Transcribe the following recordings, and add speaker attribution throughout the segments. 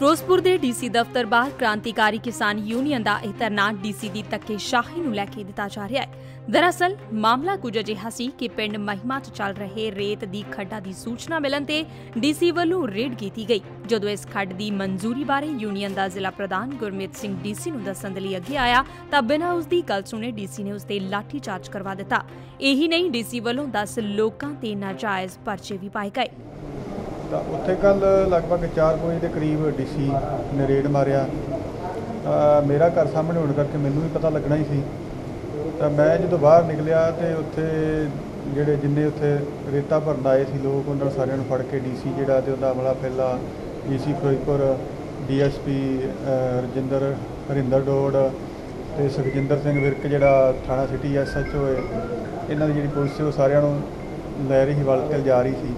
Speaker 1: ਫਿਰੋਜ਼ਪੁਰ ਦੇ ਡੀਸੀ ਦਫ਼ਤਰ ਬਾਹਰ ਕ੍ਰਾਂਤੀਕਾਰੀ ਕਿਸਾਨ ਯੂਨੀਅਨ ਦਾ ਇਹ ਧਰਨਾ ਡੀਸੀ ਦੀ ਧੱਕੇਸ਼ਾਹੀ ਨੂੰ ਲੈ ਕੇ ਦਿੱਤਾ ਜਾ ਰਿਹਾ ਹੈ। ਦਰਅਸਲ, ਮਾਮਲਾ ਕੁਝ ਅਜਿਹਾ ਸੀ ਕਿ ਪਿੰਡ ਮਹਿਮਾ 'ਚ ਚੱਲ ਰਹੇ ਰੇਤ ਦੀ ਖੱਡਾਂ ਦੀ ਸੂਚਨਾ ਮਿਲਣ ਤੇ ਡੀਸੀ ਵੱਲੋਂ ਰੇਡ ਕੀਤੀ ਗਈ, ਜਦੋਂ ਇਸ ਖੱਡ ਦੀ ਮਨਜ਼ੂਰੀ ਬਾਰੇ ਯੂਨੀਅਨ ਦਾ ਜ਼ਿਲ੍ਹਾ ਪ੍ਰਧਾਨ ਗੁਰਮੀਤ ਸਿੰਘ ਡੀਸੀ ਨੂੰ ਦੱਸਣ ਦੇ ਲਈ ਅੱਗੇ ਆਇਆ, ਤਾਂ ਬਿਨਾਂ ਉਸ ਦੀ ਗੱਲ ਸੁਣੇ ਡੀਸੀ ਨੇ ਉਸ ਤੇ ਲਾਠੀ ਚਾਰਜ ਕਰਵਾ ਦਿੱਤਾ। ਇਹੀ ਨਹੀਂ, ਡੀਸੀ ਵੱਲੋਂ 10 ਲੋਕਾਂ ਤੇ ਨਾਜਾਇਜ਼ ਪਰਚੇ ਵੀ ਪਾਏ ਗਏ।
Speaker 2: ਤਾਂ ਉੱਥੇ ਕੱਲ ਲਗਭਗ 4 ਵਜੇ ਦੇ ਕਰੀਬ ਡੀਸੀ ਨੇ ਰੇਡ ਮਾਰਿਆ। ਤਾਂ ਮੇਰਾ ਘਰ ਸਾਹਮਣੇ ਹੋਣ ਕਰਕੇ ਮੈਨੂੰ ਵੀ ਪਤਾ ਲੱਗਣਾ ਹੀ ਸੀ। ਤਾਂ ਮੈਂ ਜਦੋਂ ਬਾਹਰ ਨਿਕਲਿਆ ਤੇ ਉੱਥੇ ਜਿਹੜੇ ਜਿੰਨੇ ਉੱਥੇ ਰੇਤਾ ਭਰਨ ਆਏ ਸੀ ਲੋਕ, ਉਹਨਾਂ ਨੂੰ ਸਾਰਿਆਂ ਨੂੰ ਫੜ ਕੇ ਡੀਸੀ ਜਿਹੜਾ ਤੇ ਉਹਦਾ ਅਮਲਾ ਪਹਿਲਾ ਡੀਸੀ ਫਿਰੋਜ਼ਪੁਰ, ਡੀਐਸਪੀ ਰਜਿੰਦਰ, ਹਰਿੰਦਰ ਡੋੜ ਤੇ ਸੁਖਜਿੰਦਰ ਸਿੰਘ ਵਿਰਕ ਜਿਹੜਾ ਥਾਣਾ ਸਿਟੀ ਐਸਐਚਓ ਹੈ, ਇਹਨਾਂ ਦੀ ਜਿਹੜੀ ਪੁਲਿਸ ਸੀ ਉਹ ਸਾਰਿਆਂ ਨੂੰ ਲੈ ਰਹੀ ਸੀ, ਵੱਲ ਜਾ ਰਹੀ ਸੀ।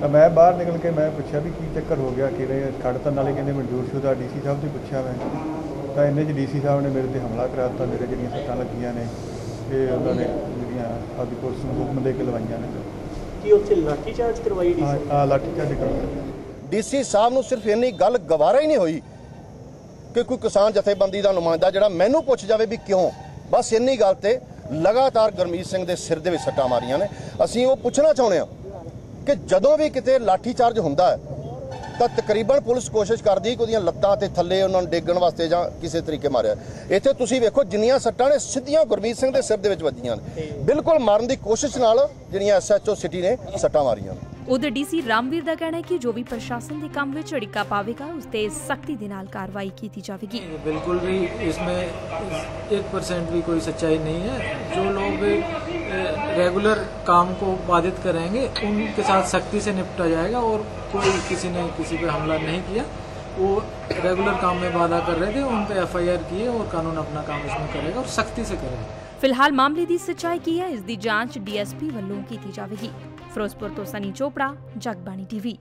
Speaker 2: ਤਾਂ ਮੈਂ ਬਾਹਰ ਨਿਕਲ ਕੇ ਮੈਂ ਪੁੱਛਿਆ ਵੀ ਕੀ ਚੱਕਰ ਹੋ ਗਿਆ ਕਿਵੇਂ ਖੜ ਤਾਂ ਨਾਲੇ ਕਹਿੰਦੇ ਮਨਜ਼ੂਰ ਸ਼ੁਦਾ ਡੀਸੀ ਸਾਹਿਬ ਤੋਂ ਹੀ ਪੁੱਛਿਆ ਮੈਂ। ਤਾਂ ਇੰਨੇ ਚ ਡੀਸੀ ਸਾਹਿਬ ਨੇ ਮੇਰੇ ਤੇ ਹਮਲਾ ਕਰਾ ਦਿੱਤਾ ਮੇਰੇ ਜਿਹੜੀਆਂ ਸੱਟਾਂ ਲੱਗੀਆਂ ਨੇ ਇਹ ਉਹਨਾਂ ਨੇ ਜਿਹੜੀਆਂ ਆਪਦੀ ਪੁਲਿਸ ਨੂੰ ਹੁਕਮ ਦੇ ਕੇ ਲਵਾਈਆਂ ਨੇ।
Speaker 3: ਕੀ ਉੱਥੇ ਲਾਠੀ ਚਾਰਜ ਕਰਵਾਈ ਡੀਸੀ
Speaker 2: ਆ ਲਾਠੀ ਚਾਰਜ ਕਰਵਾ
Speaker 4: ਡੀਸੀ ਸਾਹਿਬ ਨੂੰ ਸਿਰਫ ਇੰਨੀ ਗੱਲ ਗਵਾਰਾ ਹੀ ਨਹੀਂ ਹੋਈ ਕਿ ਕੋਈ ਕਿਸਾਨ ਜਥੇਬੰਦੀ ਦਾ ਨੁਮਾਇੰਦਾ ਜਿਹੜਾ ਮੈਨੂੰ ਪੁੱਛ ਜਾਵੇ ਵੀ ਕਿਉਂ। ਬਸ ਇੰਨੀ ਗੱਲ ਤੇ ਲਗਾਤਾਰ ਗਰਮੀਤ ਸਿੰਘ ਦੇ ਸਿਰ ਦੇ ਵਿੱਚ ਸੱਟਾਂ ਮਾਰੀਆਂ ਨੇ। ਅਸੀਂ ਉਹ ਪੁੱਛਣਾ ਚਾਹੁੰਦੇ ਹਾਂ ਕਿ ਜਦੋਂ ਵੀ ਕਿਤੇ ਲਾਠੀ ਚਾਰਜ ਹੁੰਦਾ ਹੈ ਤਾਂ ਤਕਰੀਬਨ ਪੁਲਿਸ ਕੋਸ਼ਿਸ਼ ਕਰਦੀ ਕਿ ਉਹਦੀਆਂ ਲੱਤਾਂ ਤੇ ਥੱਲੇ ਉਹਨਾਂ ਨੂੰ ਡੇਗਣ ਵਾਸਤੇ ਜਾਂ ਕਿਸੇ ਤਰੀਕੇ ਮਾਰਿਆ। ਇੱਥੇ ਤੁਸੀਂ ਵੇਖੋ ਜਿੰਨੀਆਂ ਸੱਟਾਂ ਨੇ ਸਿੱਧੀਆਂ ਗੁਰਮੀਤ ਸਿੰਘ ਦੇ ਸਿਰ ਦੇ ਵਿੱਚ ਵੱਜੀਆਂ ਨੇ। ਬਿਲਕੁਲ ਮਾਰਨ ਦੀ ਕੋਸ਼ਿਸ਼ ਨਾਲ ਜਿਹੜੀਆਂ ਐਸਐਚਓ ਸਿਟੀ ਨੇ ਸੱਟਾਂ ਮਾਰੀਆਂ
Speaker 1: ਉਧਰ ਡੀਸੀ ਰਾਮਵੀਰ ਦਾ ਕਹਿਣਾ ਹੈ ਕਿ ਜੋ ਵੀ ਪ੍ਰਸ਼ਾਸਨ ਦੇ ਕੰਮ ਵਿੱਚ ਅੜਿੱਕਾ ਪਾਵੇਗਾ ਉਸ ਤੇ ਸਖਤੀ ਦੇ ਨਾਲ ਕਾਰਵਾਈ ਕੀਤੀ ਜਾਵੇਗੀ।
Speaker 5: ਬਿਲਕੁਲ ਵੀ ਇਸ ਵਿੱਚ 1% ਵੀ ਕੋਈ ਸੱਚਾਈ ਨਹੀਂ ਹੈ। ਜੋ रेगुलर काम को बाधित करेंगे, उनके साथ सख्ती से निपटा जाएगा और कोई किसी ने किसी पे हमला नहीं किया। वो रेगुलर काम में बाधा कर रहे थे उन पर एफ़ किए और कानून अपना काम इसमें करेगा और सख्ती से करेगा।
Speaker 1: फ़िलहाल मामले की सच्चाई की है इस दी जाँच डीएसपी वल्लों की जाएगी। फिरोजपुर तो सनी चोपड़ा जगबानी टीवी।